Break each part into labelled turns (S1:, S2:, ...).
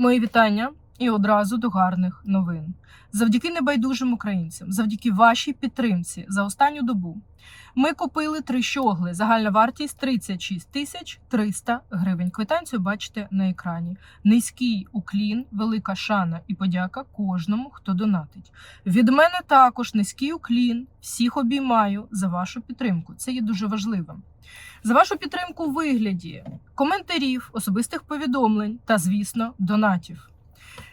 S1: Мої вітання і одразу до гарних новин. Завдяки небайдужим українцям, завдяки вашій підтримці за останню добу. Ми купили три щогли. Загальна вартість 36 тисяч 300 гривень. Квитанцію бачите на екрані. Низький уклін, велика шана і подяка кожному, хто донатить. Від мене також низький уклін. Всіх обіймаю за вашу підтримку. Це є дуже важливим. За вашу підтримку у вигляді коментарів, особистих повідомлень та, звісно, донатів.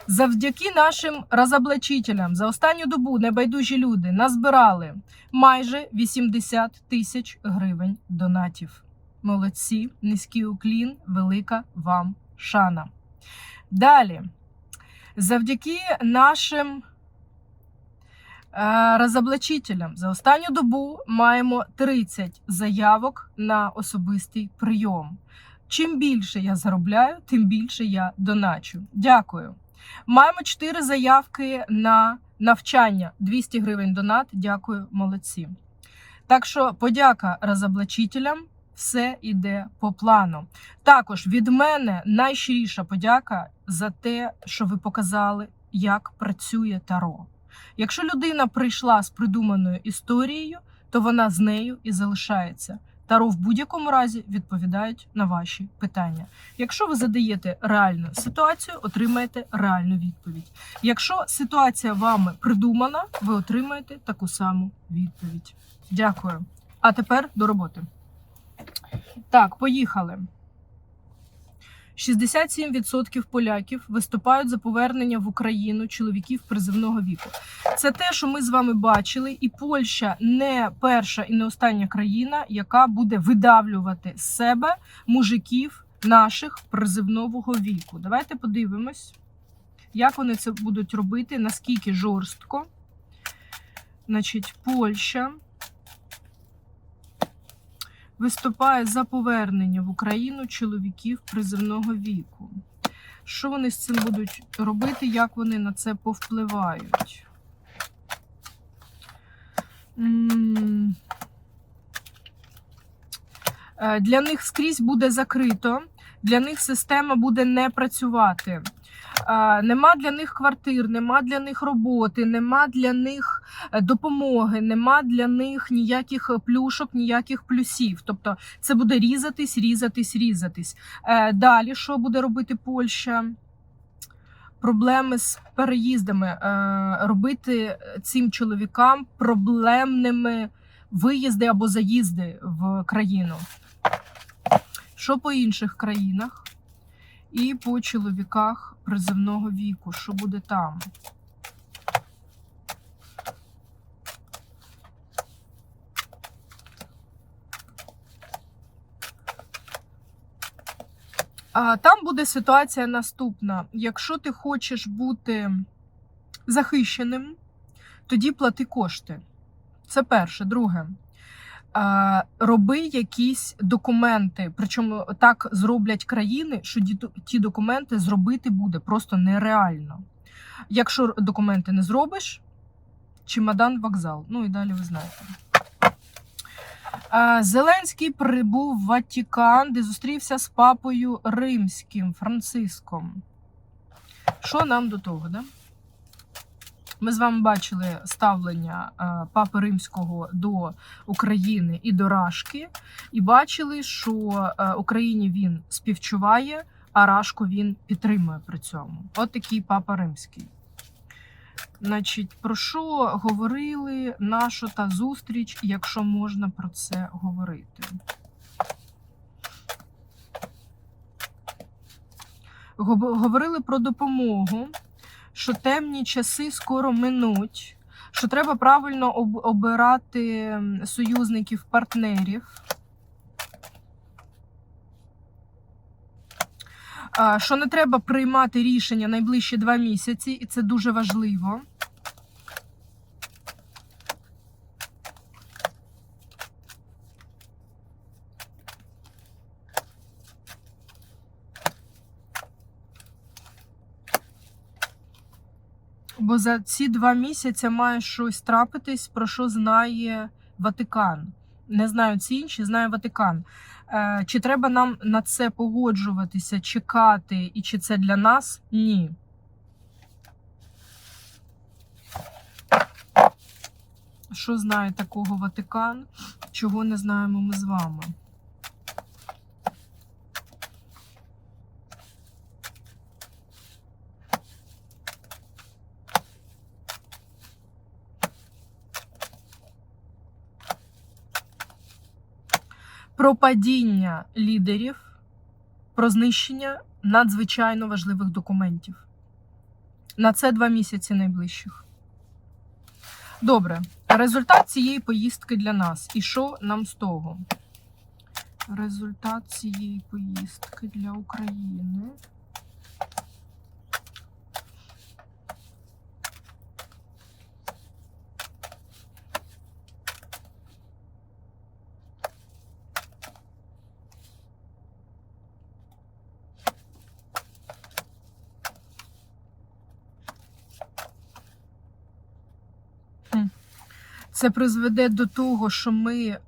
S1: Завдяки нашим розоблачителям за останню добу небайдужі люди назбирали майже 80 тисяч гривень донатів. Молодці, низький уклін, велика вам шана. Далі, завдяки нашим е, розоблачителям за останню добу маємо 30 заявок на особистий прийом. Чим більше я заробляю, тим більше я доначу. Дякую. Маємо 4 заявки на навчання. 200 гривень донат. Дякую, молодці. Так що подяка розоблачителям. Все йде по плану. Також від мене найщиріша подяка за те, що ви показали, як працює Таро. Якщо людина прийшла з придуманою історією, то вона з нею і залишається. Таро в будь-якому разі відповідають на ваші питання. Якщо ви задаєте реальну ситуацію, отримаєте реальну відповідь. Якщо ситуація вами придумана, ви отримаєте таку саму відповідь. Дякую. А тепер до роботи. Так, поїхали. 67% поляків виступають за повернення в Україну чоловіків призивного віку. Це те, що ми з вами бачили, і Польща не перша і не остання країна, яка буде видавлювати з себе мужиків наших призивного віку. Давайте подивимось, як вони це будуть робити, наскільки жорстко. Значить, Польща виступає за повернення в Україну чоловіків призивного віку. Що вони з цим будуть робити, як вони на це повпливають? Е, Для них скрізь буде закрито, для них система буде не працювати. Е, Нема для них квартир, нема для них роботи, нема для них е, допомоги, нема для них ніяких плюшок, ніяких плюсів. Тобто це буде різатись, різатись, різатись. Далі що буде робити Польща? Проблеми з переїздами, е, робити цим чоловікам проблемними виїзди або заїзди в країну. Що по інших країнах? І по чоловіках призивного віку, що буде там? Там буде ситуація наступна. Якщо ти хочеш бути захищеним, тоді плати кошти. Це перше. Друге. Роби якісь документи. Причому так зроблять країни, що ті документи зробити буде просто нереально. Якщо документи не зробиш, чемодан вокзал. Ну і далі ви знаєте. Зеленський прибув в Ватикан, де зустрівся з папою римським Франциском. Що нам до того, да? Ми з вами бачили ставлення е, Папи Римського до України і до Рашки, і бачили, що е, Україні він співчуває, а Рашку він підтримує при цьому. От такий Папа Римський. Значить, про що говорили наша та зустріч, якщо можна про це говорити? Говорили про допомогу, що темні часи скоро минуть, що треба правильно обирати союзників, партнерів. Що не треба приймати рішення найближчі два місяці, і це дуже важливо. Бо за ці два місяці має щось трапитись, про що знає Ватикан. Не знаю ці інші, знаю Ватикан. Е, Чи треба нам на це погоджуватися, чекати, і чи це для нас? Ні. Що знає такого Ватикан, чого не знаємо ми з вами? Про падіння лідерів, про знищення надзвичайно важливих документів. На це два місяці найближчих. Добре, результат цієї поїздки для нас. І що нам з того? Результат цієї поїздки для України. Це призведе до того, що ми е,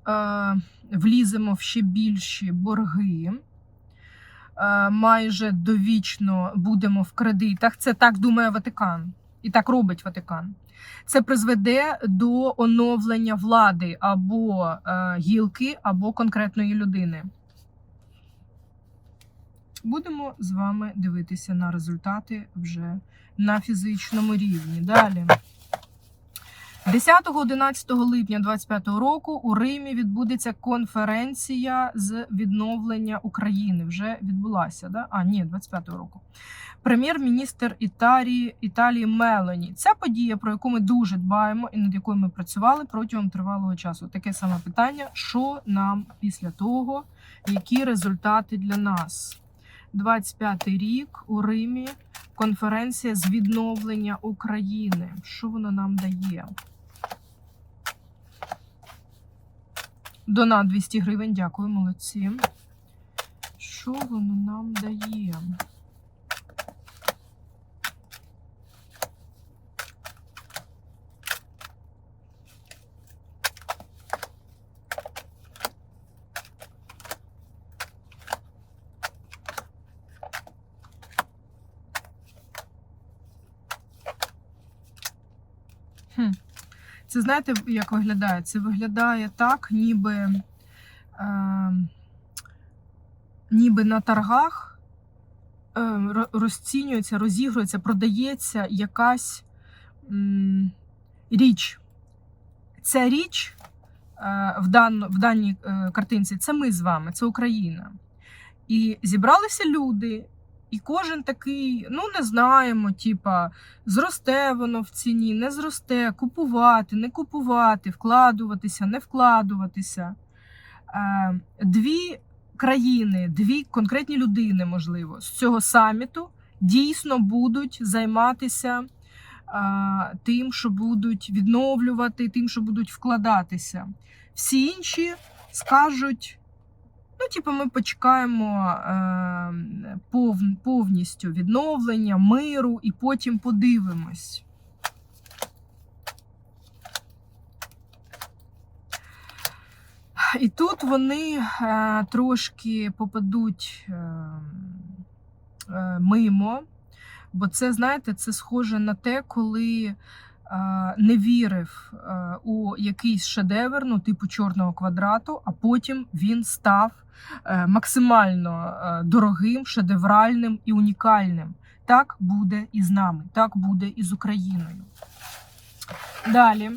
S1: вліземо в ще більші борги, е, майже довічно будемо в кредитах. Це так думає Ватикан, і так робить Ватикан. Це призведе до оновлення влади або е, гілки, або конкретної людини. Будемо з вами дивитися на результати вже на фізичному рівні. Далі. 10-11 липня 2025 року у Римі відбудеться конференція з відновлення України. Вже відбулася, да? А, ні, 25-го року. Прем'єр-міністр Італії Італії Мелоні. Ця подія, про яку ми дуже дбаємо і над якою ми працювали протягом тривалого часу. Таке саме питання: що нам після того, які результати для нас? 25-й рік у Римі конференція з відновлення України. Що вона нам дає? Донат 200 гривень, дякую, молодці. Що воно нам дає? Це знаєте, як виглядає? Це виглядає так, ніби, е, ніби на торгах е, розцінюється, розігрується, продається якась м, річ. Ця річ е, в, дан, в даній е, картинці це ми з вами, це Україна. І зібралися люди, і кожен такий, ну не знаємо, типа, зросте воно в ціні, не зросте, купувати, не купувати, вкладуватися, не вкладуватися. Е, Дві країни, дві конкретні людини, можливо, з цього саміту дійсно будуть займатися е, тим, що будуть відновлювати, тим, що будуть вкладатися. Всі інші скажуть. Ну, типу, ми почекаємо е, пов, повністю відновлення, миру, і потім подивимось. І тут вони е, трошки попадуть е, е, мимо, бо це, знаєте, це схоже на те, коли не вірив е, у якийсь шедевр, ну, типу чорного квадрату, а потім він став е, максимально е, дорогим, шедевральним і унікальним. Так буде і з нами, так буде і з Україною. Далі.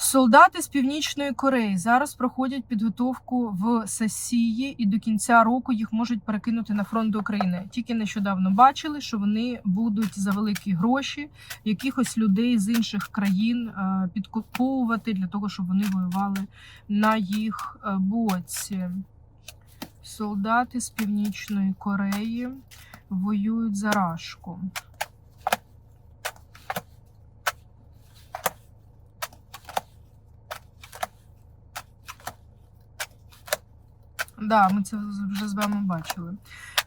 S1: Солдати з Північної Кореї зараз проходять підготовку в Сасії, і до кінця року їх можуть перекинути на фронт до України. Тільки нещодавно бачили, що вони будуть за великі гроші якихось людей з інших країн е, підкуповувати для того, щоб вони воювали на їх е, боці. Солдати з Північної Кореї воюють за Рашку. Да, ми це вже з вами бачили.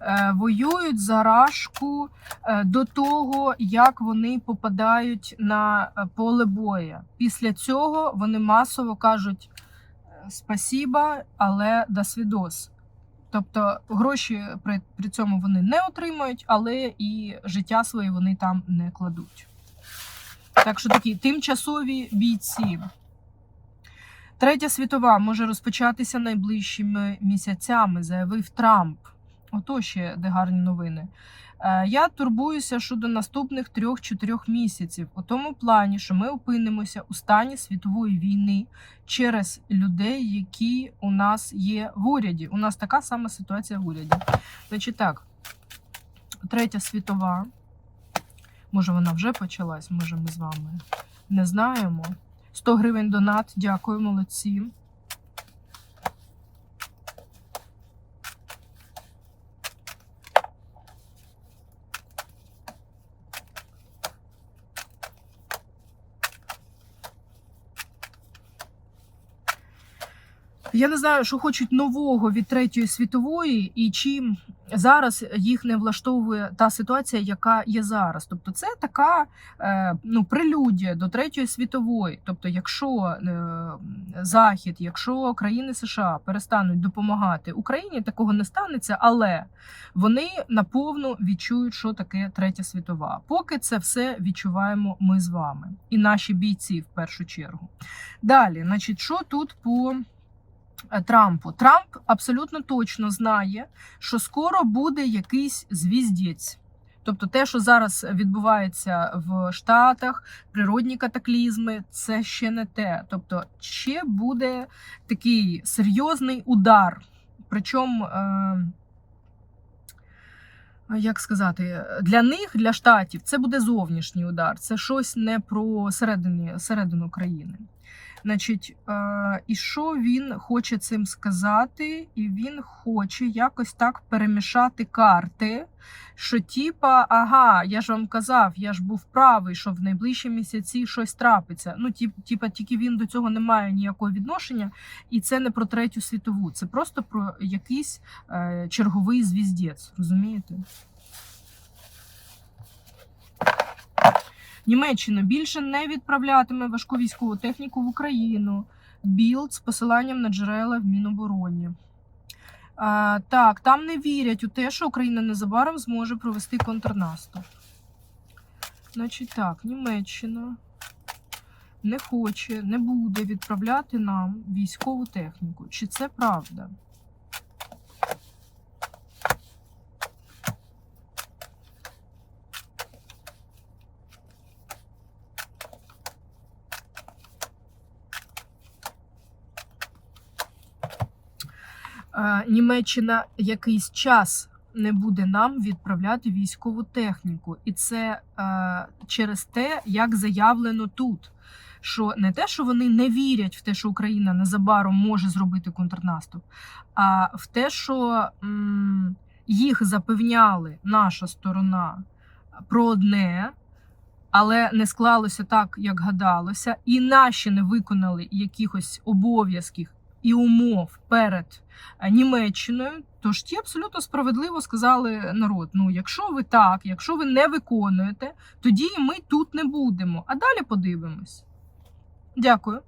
S1: Е, воюють за рашку е, до того, як вони попадають на е, поле боя. Після цього вони масово кажуть спасіба, але до свідос. Тобто гроші при, при цьому вони не отримують, але і життя своє вони там не кладуть. Так що такі тимчасові бійці. Третя світова може розпочатися найближчими місяцями, заявив Трамп. Ото ще де гарні новини. Е, Я турбуюся щодо наступних трьох-чотирьох місяців у тому плані, що ми опинимося у стані світової війни через людей, які у нас є в уряді. У нас така сама ситуація в уряді. Значить так, третя світова. Може, вона вже почалась, може, ми з вами не знаємо. 100 гривень донат. Дякую, молодці. Я не знаю, що хочуть нового від третьої світової, і чим зараз їх не влаштовує та ситуація, яка є зараз. Тобто, це така е, ну, прелюдія до третьої світової. Тобто, якщо е, Захід, якщо країни США перестануть допомагати Україні, такого не станеться, але вони наповну відчують, що таке третя світова. Поки це все відчуваємо ми з вами і наші бійці в першу чергу. Далі, значить, що тут по. Е, Трампу. Трамп абсолютно точно знає, що скоро буде якийсь звіздець. Тобто те, що зараз відбувається в Штатах, природні катаклізми, це ще не те. Тобто, ще буде такий серйозний удар. Причому, е, як сказати, для них, для штатів, це буде зовнішній удар. Це щось не про середині, середину країни. Значить, е, і що він хоче цим сказати? І він хоче якось так перемішати карти. Що, типа, ага, я ж вам казав, я ж був правий, що в найближчі місяці щось трапиться. Ну, тип, типа, тільки він до цього не має ніякого відношення, і це не про третю світову, це просто про якийсь е, черговий звіздець. Розумієте? Німеччина більше не відправлятиме важку військову техніку в Україну. Білд з посиланням на джерела в Мінобороні. А, так, там не вірять у те, що Україна незабаром зможе провести контрнаступ. Значить так, Німеччина не хоче, не буде відправляти нам військову техніку. Чи це правда? Німеччина якийсь час не буде нам відправляти військову техніку, і це через те, як заявлено тут. Що не те, що вони не вірять в те, що Україна незабаром може зробити контрнаступ, а в те, що м, їх запевняли наша сторона про одне, але не склалося так, як гадалося, і наші не виконали якихось обов'язків і умов перед е, Німеччиною. Тож ті абсолютно справедливо сказали народ: ну, якщо ви так, якщо ви не виконуєте, тоді ми тут не будемо. А далі подивимось. Дякую.